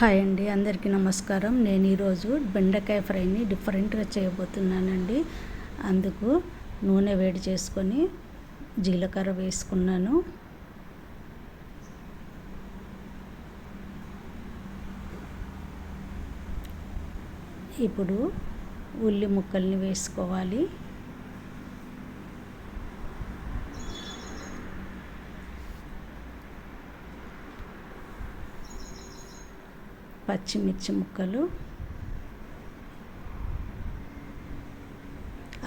Hi అండి అందరికీ నమస్కారం. నేను ఈరోజు బెండకాయ ఫ్రైని డిఫరెంట్గా చేయబోతున్నానండి. అందుకు నూనె వేడి చేసుకొని జీలకర్ర వేసుకున్నాను. ఇప్పుడు ఉల్లి ముక్కల్ని వేసుకోవాలి. పచ్చిమిర్చి ముక్కలు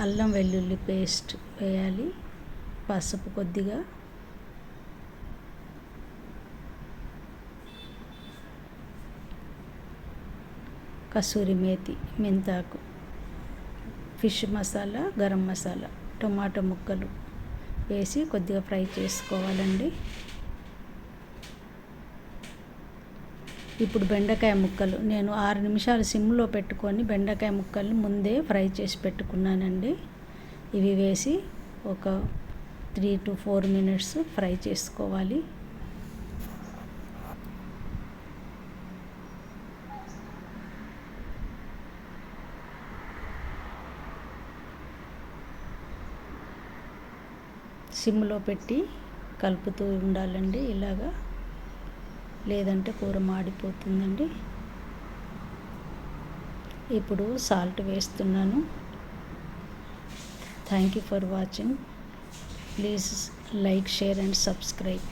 అల్లం వెల్లుల్లి పేస్ట్ వేయాలి పసుపు కొద్దిగా కసూరి మేతి మెంతాకు ఫిష్ మసాలా గరం మసాలా టొమాటో ముక్కలు వేసి కొద్దిగా ఫ్రై చేసుకోవాలండి. ఇప్పుడు బెండకాయ ముక్కలు. నేను ఆరు నిమిషాలు సిమ్లో పెట్టుకొని బెండకాయ ముక్కల్ని ముందే ఫ్రై చేసి పెట్టుకున్నానండి. ఇవి వేసి ఒక three two four minutes fry చేసుకోవాలి. సిమ్లో పెట్టి కలుపుతూ ఉండాలండి ఇలాగా. లేదంటే కూర మాడిపోతుందండి. ఇప్పుడు సాల్ట్ వేస్తున్నాను. Thank you for watching please like share and subscribe